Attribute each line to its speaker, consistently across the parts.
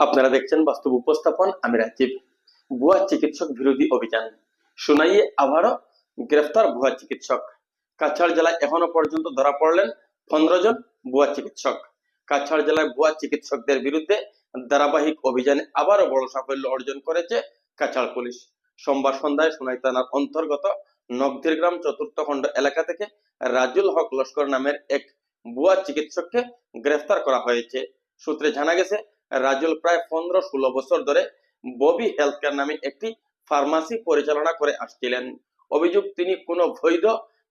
Speaker 1: আপনারা দেখছেন বাস্তব উপস্থাপন, আমি রাজীব, ভুয়া চিকিৎসক বিরোধী অভিযান। শুনাইয়ে আবারও গ্রেফতার ভুয়া চিকিৎসক। কাছাড় জেলায় এখনও পর্যন্ত ধরা পড়লেন পনেরো জন ভুয়া চিকিৎসক। কাছাড় জেলায় ভুয়া চিকিৎসকদের বিরুদ্ধে ধারাবাহিক অভিযানে আবারও বড় সাফল্য অর্জন করেছে কাছাড় পুলিশ। সোমবার সন্ধ্যায় সোনাই থানার অন্তর্গত নগদির গ্রাম চতুর্থ খণ্ড এলাকা থেকে রাজুল হক লস্কর নামের এক ভুয়া চিকিৎসককে গ্রেফতার করা হয়েছে। সূত্রে জানা গেছে রাজুল প্রায় পনেরো ষোলো বছর ধরে ববি হেলথ কেয়ার নামে একটি ফার্মাসি পরিচালনা করে আসছিলেন। অভিযোগ, তিনি কোনো বৈধ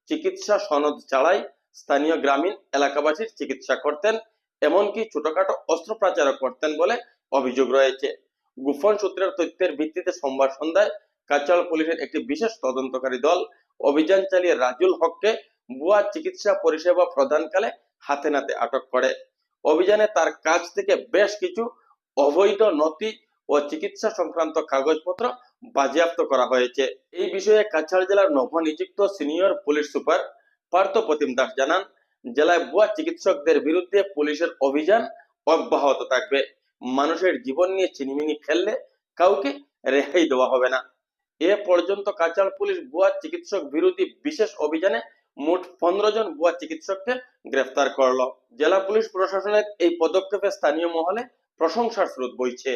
Speaker 1: চিকিৎসা সনদ ছাড়াই স্থানীয় গ্রামীণ এলাকাবাসীর চিকিৎসা করতেন, এমনকি ছোটখাটো অস্ত্রোপচারও করতেন বলে অভিযোগ রয়েছে। গোপন সূত্রের তথ্যের ভিত্তিতে সোমবার সন্ধ্যায় কাছাড় পুলিশের একটি বিশেষ তদন্তকারী দল অভিযান চালিয়ে রাজুল হককে ভুয়া চিকিৎসা পরিষেবা প্রদানকালে হাতে নাতে আটক করে। অভিযানে তার কাছ থেকে বেশ কিছু অবৈধ নথি ও চিকিৎসা সংক্রান্ত কাগজপত্র বাজেয়াপ্ত করা হয়েছে। এই বিষয়ে কাছাড় জেলার নবনিযুক্ত senior police super Partha Pratim Das জানান, জেলায় ভুয়া চিকিৎসকদের বিরুদ্ধে পুলিশের অভিযান অব্যাহত থাকবে। মানুষের জীবন নিয়ে চিনিমিনি খেললে কাউকে রেহাই দেওয়া হবে না। এ পর্যন্ত কাছাড় পুলিশ ভুয়া চিকিৎসক বিরোধী বিশেষ অভিযানে মোট পনেরো জন ভুয়া চিকিৎসককে গ্রেফতার করল। জেলা পুলিশ প্রশাসনের এই পদক্ষেপে স্থানীয় মহলে প্রশংসার স্রোত বইছে।